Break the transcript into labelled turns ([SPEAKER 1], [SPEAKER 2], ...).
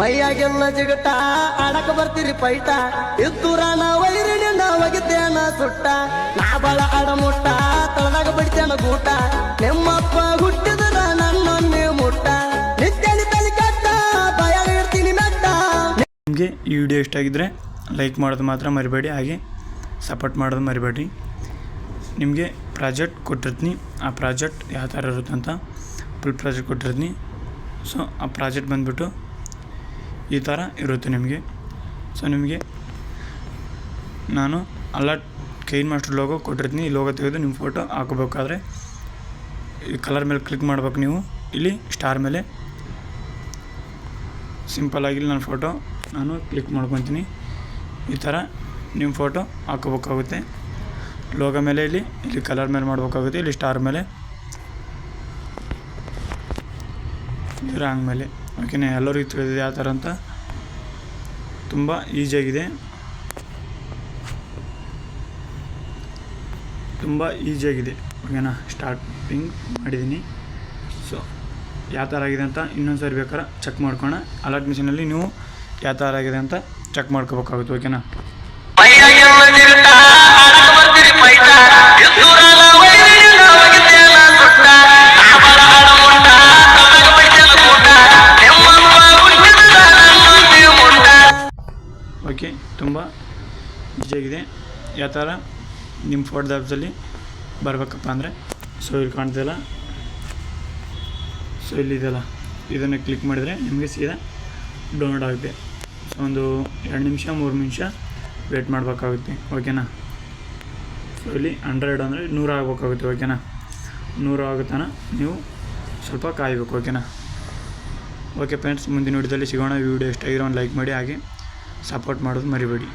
[SPEAKER 1] ಮೈಯಾಗೆಲ್ಲ ಜಿಗಟ ಆಡಕ ಬರ್ತೀರಿ ಪೈಟ. ನಾ ವೈರಿಣಿ ನಾ ಸುಟ್ಟ. ನಾ ಬಾಳ ಅಡಮುಟ್ಟ, ತಳದಾಗ ಬಿಡ್ತೇನ ಗೂಟ. ನಿಮ್ಮಪ್ಪ ಹುಟ್ಟಿದ್ರ ನನ್ನೊಮ್ಮೆ ಮುಟ್ಟ. ನಿತ್ಯನಿ ತಲೆ ಕಟ್ಟ ಭಯ ಇರ್ತೀನಿ ಮೆಟ್ಟ.
[SPEAKER 2] ನಿಮಗೆ ಈ ವಿಡಿಯೋ ಇಷ್ಟ ಆಗಿದ್ರೆ ಲೈಕ್ ಮಾಡೋದು ಮಾತ್ರ ಮರಿಬೇಡಿ, ಹಾಗೆ ಸಪೋರ್ಟ್ ಮಾಡೋದು ಮರಿಬೇಡಿ. ನಿಮಗೆ ಪ್ರಾಜೆಕ್ಟ್ ಕೊಟ್ಟಿರ್ತೀನಿ, ಆ ಪ್ರಾಜೆಕ್ಟ್ ಯಾವ ಥರ ಇರುತ್ತೆ ಅಂತ ಫುಲ್ ಪ್ರಾಜೆಕ್ಟ್ ಕೊಟ್ಟಿರ್ತೀನಿ. ಸೊ ಆ ಪ್ರಾಜೆಕ್ಟ್ ಬಂದುಬಿಟ್ಟು ಈ ಥರ ಇರುತ್ತೆ ನಿಮಗೆ. ಸೊ ನಿಮಗೆ ನಾನು ಅಲರ್ಟ್ ಕೈನ್ ಮಾಸ್ಟರ್ ಲೋಗೋ ಕೊಟ್ಟಿರ್ತೀನಿ. ಈ ಲೋಗೋ ತೆಗೆದು ನಿಮ್ಮ ಫೋಟೋ ಹಾಕೋಬೇಕಾದ್ರೆ ಈ ಕಲರ್ ಮೇಲೆ ಕ್ಲಿಕ್ ಮಾಡ್ಬೇಕು ನೀವು. ಇಲ್ಲಿ ಸ್ಟಾರ್ ಮೇಲೆ. ಸಿಂಪಲ್ ಆಗಿ ನನ್ನ ಫೋಟೋ ನಾನು ಕ್ಲಿಕ್ ಮಾಡ್ಕೊತೀನಿ. ಈ ಥರ ನಿಮ್ಮ ಫೋಟೋ ಹಾಕೋಬೇಕಾಗುತ್ತೆ. ಲೋಗೋ ಮೇಲೆ ಇಲ್ಲಿ ಇಲ್ಲಿ ಕಲರ್ ಮೇಲೆ ಮಾಡಬೇಕಾಗುತ್ತೆ. ಇಲ್ಲಿ ಸ್ಟಾರ್ ಮೇಲೆ. ರಾಂಗ್ ಮೇಲೆ. ಓಕೆನಾ ಎಲ್ಲರಿಗೂ ತಿಳಿದಿದೆ ಯಾವ ಥರ ಅಂತ. ತುಂಬ ಈಸಿಯಾಗಿದೆ ತುಂಬ ಈಸಿಯಾಗಿದೆ ಓಕೆನಾ ಸ್ಟಾರ್ಟಿಂಗ್ ಮಾಡಿದ್ದೀನಿ. ಸೊ ಯಾವ ಥರ ಆಗಿದೆ ಅಂತ ಇನ್ನೊಂದು ಸಾರಿ ಬೇಕಾದ್ರೆ ಚೆಕ್ ಮಾಡ್ಕೋಣ ಅಲರ್ಟ್ ಮಿಷಿನಲ್ಲಿ ನೀವು ಯಾವ ಥರ ಆಗಿದೆ ಅಂತ ಚೆಕ್ ಮಾಡ್ಕೋಬೇಕಾಗುತ್ತೆ. ಓಕೆನಾ ತುಂಬ ಈಸಿಯಾಗಿದೆ ಯಾವ ಥರ ನಿಮ್ಮ ಫೋಟೋ ಆ್ಯಪ್ಸಲ್ಲಿ ಬರಬೇಕಪ್ಪ ಅಂದರೆ? ಸೊ ಇಲ್ಲಿ ಕಾಣ್ತಿಲ್ಲ ಸೊ ಇಲ್ಲಿದೆಲ್ಲ ಇದನ್ನು ಕ್ಲಿಕ್ ಮಾಡಿದರೆ ನಿಮಗೆ ಸೀದಾ ಡೌನ್ಲೋಡ್ ಆಗುತ್ತೆ. ಸೊ ಒಂದು ಎರಡು ನಿಮಿಷ, ಮೂರು ನಿಮಿಷ ವೇಟ್ ಮಾಡಬೇಕಾಗುತ್ತೆ. ಓಕೆನಾ ಸೊ ಇಲ್ಲಿ ಹಂಡ್ರೆಡ್ ಅಂದರೆ ನೂರು ಆಗಬೇಕಾಗುತ್ತೆ. ಓಕೆನಾ ನೂರು ಆಗುತ್ತಾನ ನೀವು ಸ್ವಲ್ಪ ಕಾಯಬೇಕು. ಓಕೆನಾ ಓಕೆ ಫ್ರೆಂಡ್ಸ್ ಮುಂದಿನ ವಿಡಿಯೋದಲ್ಲಿ ಸಿಗೋಣ. ವಿಡಿಯೋ ಇಷ್ಟ ಆಗಿರೋ ಒಂದು ಲೈಕ್ ಮಾಡಿ. ಹಾಗೆ ಸಪೋರ್ಟ್ ಮಾಡೋದು ಮರಿಬೇಡಿ.